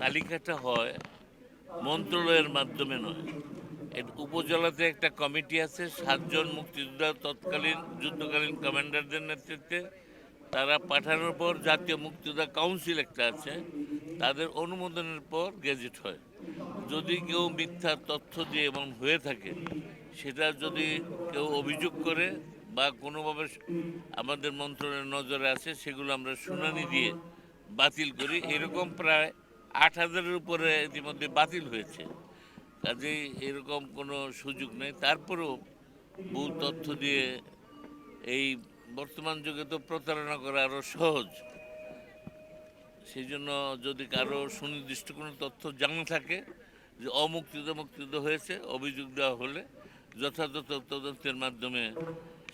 তালিকাটা হয় মন্ত্রণালয়ের মাধ্যমে নয়। উপজেলাতে একটা কমিটি আছে, সাতজন মুক্তিযোদ্ধা তৎকালীন, যুদ্ধকালীন কমান্ডারদের নেতৃত্বে। তারা পাঠানোর পর জাতীয় মুক্তিযোদ্ধা কাউন্সিল একটা আছে, তাদের অনুমোদনের পর গেজেট হয়। যদি কেউ মিথ্যা তথ্য দিয়ে এবং হয়ে থাকে, সেটা যদি কেউ অভিযোগ করে বা কোনোভাবে আমাদের মন্ত্রণের নজরে আছে সেগুলো আমরা শুনানি দিয়ে বাতিল করি। এরকম প্রায় আট হাজারের উপরে ইতিমধ্যে বাতিল হয়েছে। কাজেই এরকম কোনো সুযোগ নেই। তারপরেও বহু তথ্য দিয়ে এই বর্তমান যুগে তো প্রতারণা করা আরও সহজ। সেই জন্য যদি কারও সুনির্দিষ্ট কোনো তথ্য জানা থাকে যে অমুক্তিত মুক্তিত হয়েছে, অভিযোগ দেওয়া হলে যথাযথ তদন্তের মাধ্যমে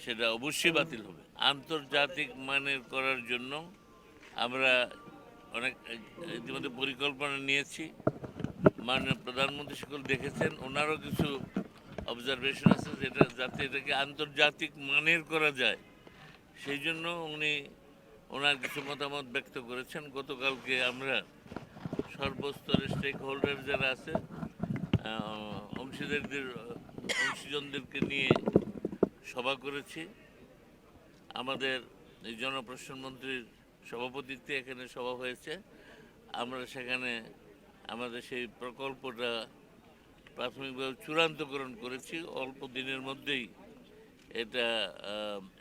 সেটা অবশ্যই বাতিল হবে। আন্তর্জাতিক মানের করার জন্য আমরা অনেক ইতিমধ্যে পরিকল্পনা নিয়েছি। মাননীয় প্রধানমন্ত্রী সকল দেখেছেন, ওনারও কিছু অবজারভেশন আছে যেটা যাতে এটাকে আন্তর্জাতিক মানের করা যায়। সেই জন্য উনি ওনার কিছু মতামত ব্যক্ত করেছেন। গতকালকে আমরা সর্বস্তরের স্টেক হোল্ডার যারা আছে অংশীদারদের, অংশীজনদেরকে নিয়ে সভা করেছি। আমাদের এই জনপ্রশাসন মন্ত্রীর সভাপতিত্বে এখানে সভা হয়েছে। আমরা সেখানে আমাদের সেই প্রকল্পটা প্রাথমিকভাবে চূড়ান্তকরণ করেছি। অল্প দিনের মধ্যেই এটা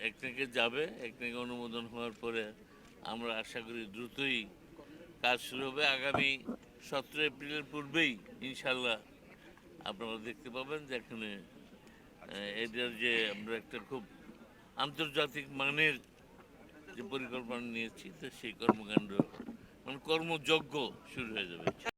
একনেকে যাবে। একনেকে অনুমোদন হওয়ার পরে আমরা আশা করি দ্রুতই কাজ শুরু হবে। আগামী সতেরো এপ্রিলের পূর্বেই ইনশাল্লাহ আপনারা দেখতে পাবেন যে এখানে এটার যে আমরা একটা খুব আন্তর্জাতিক মানের পরিকল্পনা নিয়েছি তো সেই কর্মকাণ্ড মানে কর্মযজ্ঞ শুরু হয়ে যাবে।